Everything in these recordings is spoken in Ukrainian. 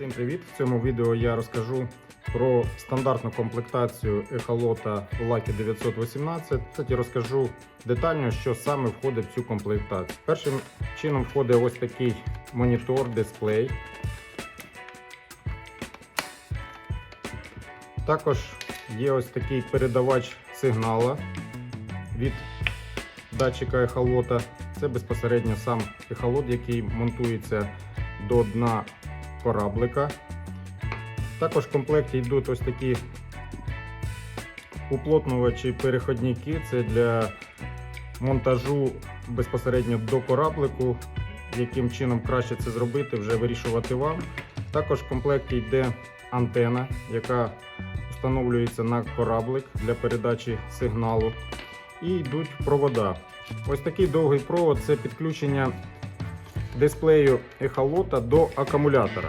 Всім привіт! В цьому відео я розкажу про стандартну комплектацію ехолота Lucky 918. Кстати, розкажу детально, що саме входить в цю комплектацію. Першим чином входить ось такий монітор, дисплей. Також є ось такий передавач сигнала від датчика ехолота. Це безпосередньо сам ехолот, який монтується до дна кораблика. Також в комплекті йдуть ось такі уплотнювачі переходники. Це для монтажу безпосередньо до кораблику. Яким чином краще це зробити, вже вирішувати вам. Також в комплекті йде антена, яка встановлюється на кораблик для передачі сигналу. І йдуть провода. Ось такий довгий провод це підключення дисплею ехолота до акумулятора.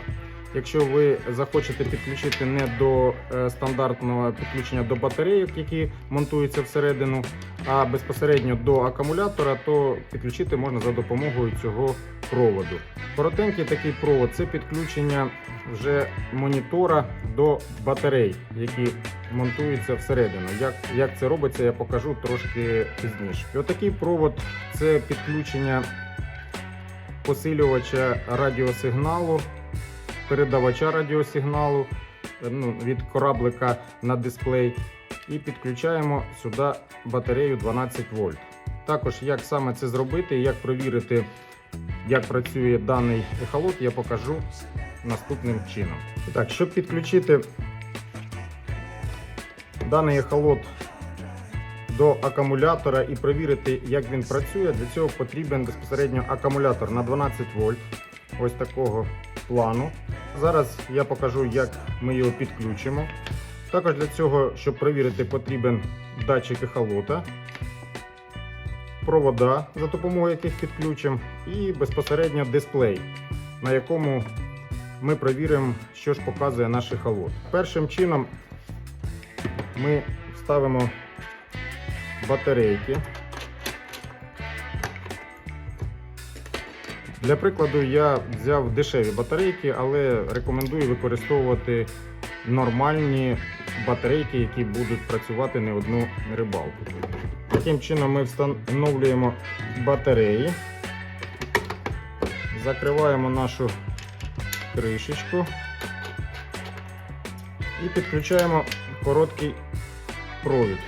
Якщо ви захочете підключити не до е, стандартного підключення до батарейок, які монтуються всередину, а безпосередньо до акумулятора, то підключити можна за допомогою цього проводу. Коротенький такий провод це підключення вже монітора до батарей, які монтуються всередину. Як, як це робиться, я покажу трошки пізніше. І отакий провод це підключення посилювача радіосигналу, передавача радіосигналу ну, від кораблика на дисплей. І підключаємо сюди батарею 12 вольт. Також, як саме це зробити, як провірити, як працює даний ехолот, я покажу наступним чином. І Так, щоб підключити даний ехолот до акумулятора і провірити, як він працює, для цього потрібен безпосередньо акумулятор на 12 вольт ось такого плану. Зараз я покажу, як ми його підключимо. Також для цього, щоб перевірити, потрібен датчик ехолота, провода, за допомогою яких підключимо, і безпосередньо дисплей, на якому ми перевіримо, що ж показує наш ехолот. Першим чином ми ставимо батарейки. Для прикладу, я взяв дешеві батарейки, але рекомендую використовувати нормальні батарейки, які будуть працювати не одну рибалку. Таким чином ми встановлюємо батареї, закриваємо нашу кришечку і підключаємо короткий провід.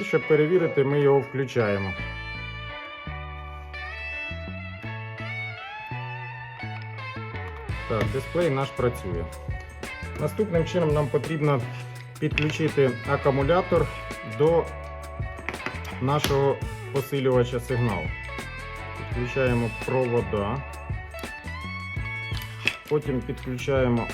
І щоб перевірити, ми його включаємо. Так, дисплей наш працює. Наступним чином нам потрібно підключити акумулятор до нашого посилювача сигналу. Підключаємо провода, потім підключаємо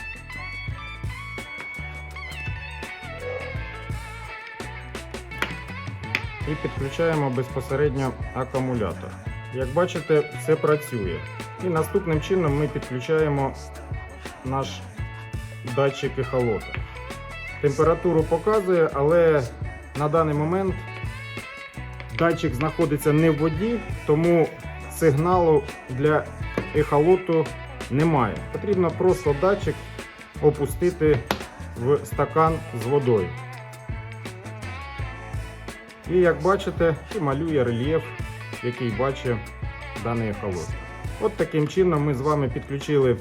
і підключаємо безпосередньо акумулятор. Як бачите, все працює. І наступним чином ми підключаємо наш датчик ехолота. Температуру показує, але на даний момент датчик знаходиться не в воді, тому сигналу для ехолоту немає. Потрібно просто датчик опустити в стакан з водою. І як бачите, і малює рельєф, який бачить даний ехолот. От таким чином ми з вами підключили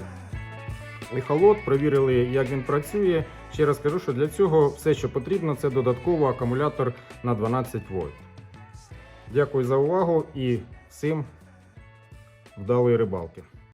ехолот, провірили, як він працює. Ще раз кажу, що для цього все, що потрібно, це додатково акумулятор на 12 вольт. Дякую за увагу і всім вдалої рибалки.